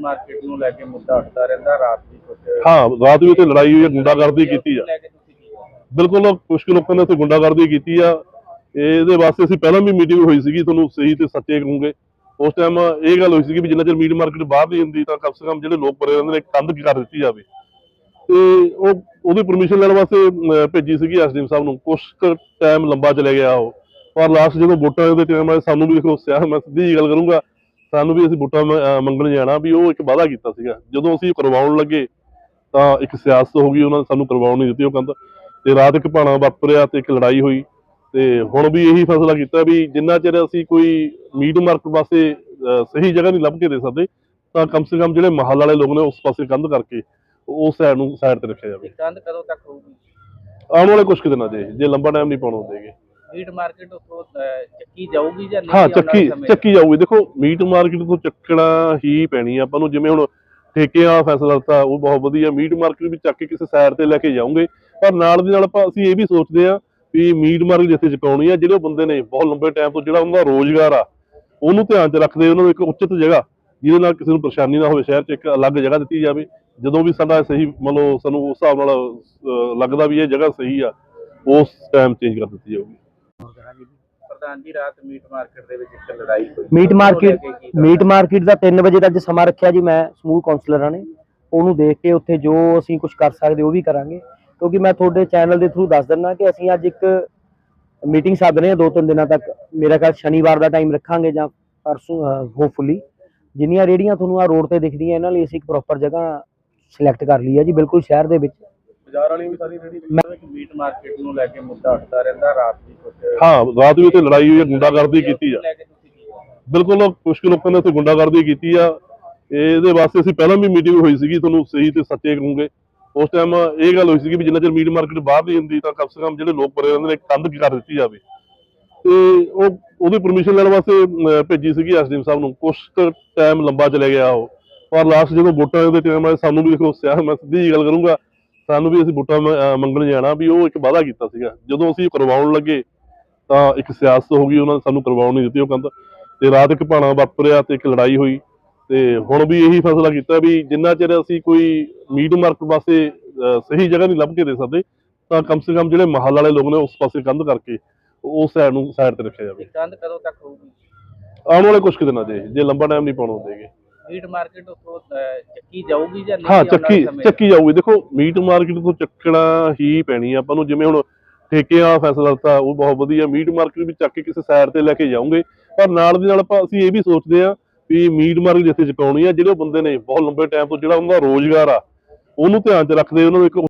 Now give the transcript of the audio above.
Market ਨੂੰ ਲੈ ਕੇ ਮੁੱਦਾ ਉੱਠਦਾ ਰਹਿੰਦਾ ਰਾਤ ਵੀ ਕੁਝ ਹਾਂ ਰਾਤ ਵੀ ਉੱਥੇ ਲੜਾਈ ਹੋਈ ਹੈ ਗੁੰਡਾਗਰਦੀ ਕੀਤੀ ਆ। ਲੈ ਕੇ ਤੁਸੀਂ ਕੀ ਕਹੋਗੇ? ਬਿਲਕੁਲ ਕੁਝ ਕੁ ਲੋਕਾਂ ਨੇ ਉੱਥੇ ਗੁੰਡਾਗਰਦੀ ਕੀਤੀ ਆ। ਇਹਦੇ ਵਾਸਤੇ ਅਸੀਂ ਪਹਿਲਾਂ ਵੀ ਮੀਟਿੰਗ ਹੋਈ ਸੀਗੀ ਤੁਹਾਨੂੰ ਸਹੀ ਤੇ ਸੱਚੇ ਕਹੂੰਗੇ। ਉਸ ਟਾਈਮ ਇਹ ਗੱਲ ਹੋਈ ਸੀਗੀ ਵੀ ਜਿੰਨਾ ਚਿਰ ਮੀਟ ਮਾਰਕੀਟ ਬਾਹਰ ਨਹੀਂ ਹੁੰਦੀ ਤਾਂ ਕਮ ਸੇ ਕਮ ਜਿਹੜੇ ਲੋਕ ਪਰੇ ਰਹਿੰਦੇ ਨੇ ਕੰਧ ਕੀ ਕਰ ਦਿੱਤੀ ਜਾਵੇ। ਤੇ ਉਹ ਉਹਦੀ ਪਰਮਿਸ਼ਨ ਲੈਣ ਵਾਸਤੇ ਭੇਜੀ ਸੀਗੀ ਐਸਡੀਐਮ ਸਾਹਿਬ ਨੂੰ। ਕੁਝ ਟਾਈਮ ਲੰਬਾ ਚਲੇ ਗਿਆ ਉਹ। ਪਰ ਲਾਸਟ ਜਦੋਂ ਵੋਟਾਂ ਦੇ ਟਾਈਮ ਆਏ ਸਾਨੂੰ ਵੀ ਦੇਖੋ ਸਿਆਹ ਮੈਂ ਸਿੱਧੀ ਗੱਲ ਕਰੂੰਗਾ ਸਾਨੂੰ ਵੀ ਅਸੀਂ ਅਹ, ਮੰਗਣ ਜਾਣਾ ਵੀ ਉਹ ਇੱਕ ਵਾਅਦਾ ਕੀਤਾ ਸੀਗਾ। ਜਦੋਂ ਅਸੀਂ ਕਰਵਾਉਣ ਲੱਗੇ ਤਾਂ ਇੱਕ ਸਿਆਸਤ ਹੋ ਗਈ ਉਹਨਾਂ ਨੇ ਸਾਨੂੰ ਕਰਵਾਉਣ ਨਹੀਂ ਦਿੱਤੀ ਉਹ ਕਹਿੰਦਾ ਤੇ ਰਾਤ ਇੱਕ ਭਾਣਾ ਵਾਪਰਿਆ ਤੇ ਇੱਕ ਲੜਾਈ ਹੋਈ। ਤੇ ਹੁਣ ਵੀ ਇਹੀ ਫੈਸਲਾ ਕੀਤਾ ਵੀ ਜਿੰਨਾ ਚਿਰ ਅਸੀਂ ਕੋਈ ਮੀਟ ਮਾਰਕੀਟ ਵਾਸਤੇ ਸਹੀ ਜਗ੍ਹਾ ਨਹੀਂ ਲੱਭ ਕੇ ਦੇ ਸਕਦੇ ਤਾਂ ਕਮ ਸੇ ਕਮ ਜਿਹੜੇ ਮਹੱਲ ਵਾਲੇ ਲੋਕ ਨੇ ਉਸ ਪਾਸੇ ਕੰਧ ਕਰਕੇ ਉਸ ਸਾਈਡ ਨੂੰ ਸਾਈਡ ਤੇ ਰੱਖਿਆ ਜਾਵੇ। ਕੰਧ ਕਦੋਂ ਤੱਕ ਹੋਊਗੀ? ਆਉਣ ਵਾਲੇ ਕੁਝ ਦਿਨਾਂ ਦੇ ਜੇ ਲੰਬਾ ਟਾਈਮ ਨਹੀਂ ਪਾਉਣ ਦੇਗੇ ਮੀਟ ਮਾਰਕੀਟ ਅਹ, ਚੱਕੀ ਜਾਊਗੀ ਜਾਂ ਨਹੀਂ ਹਾਂ ਚੱਕੀ? ਚੱਕੀ ਜਾਊਗੀ। ਦੇਖੋ ਮੀਟ ਮਾਰਕੀਟ ਤੋਂ ਚੱਕਣਾ ਹੀ ਪੈਣੀ ਆ। ਆਪਾਂ ਨੂੰ ਜਿਵੇਂ ਹੁਣ ਠੇਕਿਆਂ ਦਾ ਫੈਸਲਾ ਦਿੱਤਾ ਉਹ ਬਹੁਤ ਵਧੀਆ। ਮੀਟ ਮਾਰਕੀਟ ਵੀ ਚੱਕ ਕੇ ਕਿਸੇ ਸਾਈਡ ਤੇ ਲੈ ਕੇ ਜਾਓਗੇ ਪਰ ਨਾਲ ਦੀ ਨਾਲ ਆਪਾਂ ਅਸੀਂ ਇਹ ਵੀ ਸੋਚਦੇ ਆ ਵੀ ਮੀਟ ਮਾਰਕੀਟ ਜਿੱਥੇ ਚੁਕਾਉਣੀ ਆ ਜਿਹੜੇ ਬੰਦੇ ਨੇ ਬਹੁਤ ਲੰਬੇ ਟਾਈਮ ਤੋਂ ਜਿਹੜਾ ਉਹਨਾਂ ਦਾ ਰੋਜ਼ਗਾਰ ਆ ਉਹਨੂੰ ਧਿਆਨ 'ਚ ਰੱਖਦੇ ਉਹਨਾਂ ਨੂੰ ਇੱਕ ਉਚਿਤ ਜਗ੍ਹਾ ਜਿਹਦੇ ਨਾਲ ਕਿਸੇ ਨੂੰ ਪਰੇਸ਼ਾਨੀ ਨਾ ਹੋਵੇ ਸ਼ਹਿਰ 'ਚ ਇੱਕ ਅਲੱਗ ਜਗ੍ਹਾ ਦਿੱਤੀ ਜਾਵੇ। ਜਦੋਂ ਵੀ ਸਾਡਾ ਸਹੀ ਮੰਨ ਲਓ ਸਾਨੂੰ ਉਸ ਹਿਸਾਬ ਨਾਲ ਲੱਗਦਾ ਵੀ ਇਹ ਜਗ੍ਹਾ ਸਹੀ ਆ ਉਸ ਟਾਈਮ ਚੇਂਜ ਕਰ ਦਿੱਤੀ ਜਾਊਗੀ। ਪ੍ਰਧਾਨ ਜੀ ਰਾਤ ਮੀਟ ਮਾਰਕੀਟ ਦੇ ਵਿੱਚ ਇੱਕ ਲੜਾਈ ਹੋਈ। Meat market? ਮੀਟ ਮਾਰਕੀਟ ਦਾ 3 ਵਜੇ ਦਾ ਅੱਜ ਸਮਾਂ ਰੱਖਿਆ ਜੀ ਮੈਂ ਸਮੂਹ ਕਾਉਂਸਲਰਾਂ ਨੇ। ਉਹਨੂੰ ਦੇਖ ਕੇ ਉੱਥੇ ਜੋ ਅਸੀਂ ਕੁਝ ਕਰ ਸਕਦੇ ਉਹ ਵੀ ਕਰਾਂਗੇ। ਕਿਉਂਕਿ ਮੈਂ ਤੁਹਾਡੇ ਚੈਨਲ ਦੇ ਥਰੂ ਦੱਸ ਦਿੰਦਾ ਕਿ ਅਸੀਂ ਅੱਜ ਇੱਕ ਮੀਟਿੰਗ ਸੱਦ ਰਹੇ ਹਾਂ ਦੋ ਤਿੰਨ ਦਿਨਾਂ ਤੱਕ। ਮੇਰਾ ਖਿਆਲ ਸ਼ਨੀਵਾਰ ਦਾ ਟਾਈਮ ਰੱਖਾਂਗੇ ਜਾਂ ਪਰਸੋਂ ਹੋਪਫੁਲੀ ਜਿੰਨੀਆਂ ਰੇੜੀਆਂ ਤੁਹਾਨੂੰ ਆ ਰੋਡ ਤੇ ਦਿਖਦੀਆਂ ਇਹਨਾਂ ਲਈ ਅਸੀਂ ਇੱਕ ਪ੍ਰੋਪਰ ਜਗ੍ਹਾ ਸਿਲੈਕਟ ਕਰ ਲਈ ਹੈ ਜੀ ਬਿਲਕੁਲ ਸ਼ਹਿਰ ਦੇ ਵਿੱਚ। ਬਾਜ਼ਾਰ ਵਾਲੀ ਵੀ ਸਾਰੀ ਰੇੜੀ ਮੀਟ ਮਾਰਕੀਟ ਨੂੰ ਲੈ ਕੇ ਮੁੱਦਾ ਉੱਠਦਾ ਰਹਿੰਦਾ ਰਾਤ ਵੀ ਕੁਝ ਹਾਂ ਰਾਤ ਵੀ ਉੱਥੇ ਲੜਾਈ ਹੋਈ ਹੈ ਗੁੰਡਾਗਰਦੀ ਕੀਤੀ ਆ। ਲੈ ਕੇ ਤੁਸੀਂ ਕੀ ਕਹੋਗੇ? ਬਿਲਕੁਲ ਕੁਝ ਕੁ ਲੋਕਾਂ ਨੇ ਉੱਥੇ ਗੁੰਡਾਗਰਦੀ ਕੀਤੀ ਆ। ਇਹਦੇ ਵਾਸਤੇ ਅਸੀਂ ਪਹਿਲਾਂ ਵੀ ਮੀਟਿੰਗ ਹੋਈ ਸੀਗੀ ਤੁਹਾਨੂੰ ਸਹੀ ਤੇ ਸੱਚੇ ਕਹੂੰਗੇ। ਉਸ ਟਾਈਮ ਇਹ ਗੱਲ ਹੋਈ ਸੀਗੀ ਵੀ ਜਿੰਨਾ ਚਿਰ ਮੀਟ ਮਾਰਕੀਟ ਬਾਹਰ ਨਹੀਂ ਹੁੰਦੀ ਤਾਂ ਕਮ ਸੇ ਕਮ ਜਿਹੜੇ ਲੋਕ ਪਰੇ ਰਹਿੰਦੇ ਨੇ ਕੰਧ ਕੀ ਕਰ ਦਿੱਤੀ ਜਾਵੇ। ਤੇ ਉਹ ਉਹਦੀ ਪਰਮਿਸ਼ਨ ਲੈਣ ਵਾਸਤੇ ਭੇਜੀ ਸੀਗੀ ਐਸਡੀਐਮ ਸਾਹਿਬ ਨੂੰ। ਕੁਝ ਟਾਈਮ ਲੰਬਾ ਚਲੇ ਗਿਆ ਉਹ। ਪਰ ਲਾਸਟ ਜਦੋਂ ਵੋਟਾਂ ਦੇ ਟਾਈਮ ਆਏ ਸਾਨੂੰ ਵੀ ਦੇਖੋ ਸਿਆਹ ਮੈਂ ਸਿੱਧੀ ਗੱਲ ਕਰੂੰਗਾ ਸਾਨੂੰ ਵੀ ਅਸੀਂ ਅਹ, ਮੰਗਣ ਜਾਣਾ ਵੀ ਉਹ ਇੱਕ ਵਾਅਦਾ ਕੀਤਾ ਸੀਗਾ। ਜਦੋਂ ਅਸੀਂ ਕਰਵਾਉਣ ਲੱਗੇ ਤਾਂ ਇੱਕ ਸਿਆਸਤ ਹੋ ਗਈ ਉਹਨਾਂ ਨੇ ਸਾਨੂੰ ਕਰਵਾਉਣ ਨਹੀਂ ਦਿੱਤੀ ਉਹ ਕਹਿੰਦਾ ਤੇ ਰਾਤ ਇੱਕ ਭਾਣਾ ਵਾਪਰਿਆ ਤੇ ਇੱਕ ਲੜਾਈ ਹੋਈ। ਤੇ ਹੁਣ ਵੀ ਇਹੀ ਫੈਸਲਾ ਕੀਤਾ ਵੀ ਜਿੰਨਾ ਚਿਰ ਅਸੀਂ ਕੋਈ ਮੀਟ ਮਾਰਕੀਟ ਵਾਸਤੇ ਅਹ, ਸਹੀ ਜਗ੍ਹਾ ਨਹੀਂ ਲੱਭ ਕੇ ਦੇ ਸਕਦੇ ਤਾਂ ਕਮ ਸੇ ਕਮ ਜਿਹੜੇ ਮਹੱਲ ਵਾਲੇ ਲੋਕ ਨੇ ਉਸ ਪਾਸੇ ਕੰਧ ਕਰਕੇ ਉਸ ਸਾਈਡ ਨੂੰ ਸਾਈਡ ਤੇ ਰੱਖਿਆ ਜਾਵੇ। ਕੰਧ ਕਦੋਂ ਤੱਕ ਹੋਊਗੀ? ਆਉਣ ਵਾਲੇ ਕੁਝ ਦਿਨਾਂ ਦੇ ਜੇ ਲੰਬਾ ਟਾਈਮ ਨਹੀਂ ਪਾਉਣ ਦੇਗੇ ਮੀਟ ਮਾਰਕੀਟ ਅਹ, ਚੱਕੀ ਜਾਊਗੀ ਜਾਂ ਨਹੀਂ ਹਾਂ ਚੱਕੀ? ਚੱਕੀ ਜਾਊਗੀ। ਦੇਖੋ ਮੀਟ ਮਾਰਕੀਟ ਤੋਂ ਚੱਕਣਾ ਹੀ ਪੈਣੀ ਆ। ਆਪਾਂ ਨੂੰ ਜਿਵੇਂ ਹੁਣ ਠੇਕਿਆਂ ਦਾ ਫੈਸਲਾ ਦਿੱਤਾ ਉਹ ਬਹੁਤ ਵਧੀਆ। ਮੀਟ ਮਾਰਕੀਟ ਵੀ ਚੱਕ ਕੇ ਕਿਸੇ ਸਾਈਡ ਤੇ ਲੈ ਕੇ ਜਾਓਗੇ ਪਰ ਨਾਲ ਦੀ ਨਾਲ ਆਪਾਂ ਅਸੀਂ ਇਹ ਵੀ ਸੋਚਦੇ ਆ ਵੀ ਮੀਟ ਮਾਰਕੀਟ ਜਿੱਥੇ ਚੁਕਾਉਣੀ ਆ ਜਿਹੜੇ ਬੰਦੇ ਨੇ ਬਹੁਤ ਲੰਬੇ ਟਾਈਮ ਤੋਂ ਜਿਹੜਾ ਉਹਨਾਂ ਦਾ ਰੋਜ਼ਗਾਰ ਆ ਉਹਨੂੰ ਧਿਆਨ 'ਚ ਰੱਖਦੇ ਉਹਨਾਂ ਨੂੰ ਇੱਕ